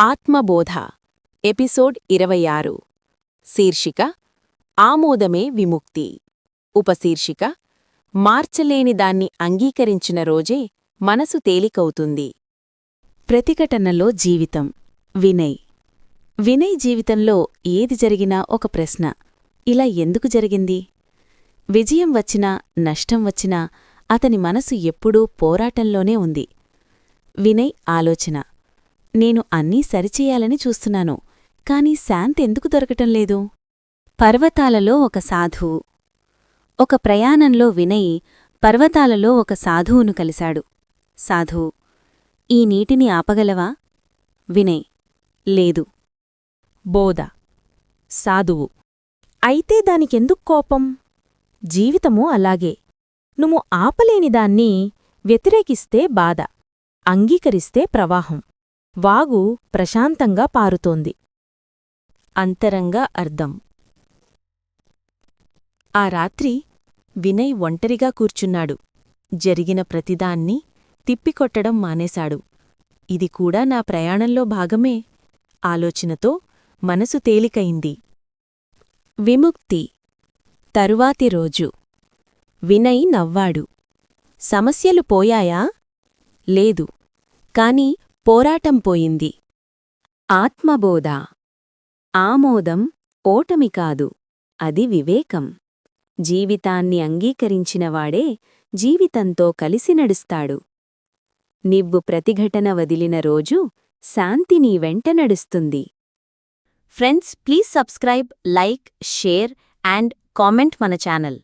ఆత్మబోధ episode ఇరవై ఆరు శీర్షిక ఆమోదమే విముక్తి. ఉపశీర్షిక మార్చలేని దాన్ని అంగీకరించిన రోజే మనసు తేలికవుతుంది. ప్రతిఘటనలో జీవితం వినయ్. వినయ్ జీవితంలో ఏది జరిగినా ఒక ప్రశ్న ఇలా ఎందుకు జరిగింది? విజయం వచ్చినా నష్టం వచ్చినా అతని మనసు ఎప్పుడూ పోరాటంలోనే ఉంది. వినయ్ ఆలోచన నేను అన్నీ సరిచేయాలని చూస్తున్నాను. కాని శాంతి ఎందుకు దొరకటం లేదు? పర్వతాలలో ఒక సాధువు. ఒక ప్రయాణంలో వినయ్ పర్వతాలలో ఒక సాధువును కలిశాడు. సాధువు ఈ నీటిని ఆపగలవా? వినయ్ లేదు. బోధ సాధువు. అయితే దానికెందుకు కోపం? జీవితము అలాగే. నువ్వు ఆపలేని దాన్ని వ్యతిరేకిస్తే బాధ అంగీకరిస్తే ప్రవాహం. వాగు ప్రశాంతంగా పారుతోంది. అంతరంగా అర్థం. ఆ రాత్రి వినయ్ ఒంటరిగా కూర్చున్నాడు. జరిగిన ప్రతిదాన్ని తిప్పికొట్టడం మానేశాడు. ఇది కూడా నా ప్రయాణంలో భాగమే ఆలోచనతో మనసు తేలికయింది విముక్తి. తరువాతి రోజు. వినయ్ నవ్వాడు. సమస్యలు పోయాయా? లేదు. కాని పోరాటం పోయింది. ఆత్మబోధ. ఆమోదం ఓటమి కాదు. అది వివేకం. జీవితాన్ని అంగీకరించినవాడే జీవితంతో కలిసి నడుస్తాడు. నివ్వు ప్రతిఘటన వదిలిన రోజు శాంతి నీ వెంట నడుస్తుంది. Friends please subscribe like share and comment మన ఛానల్.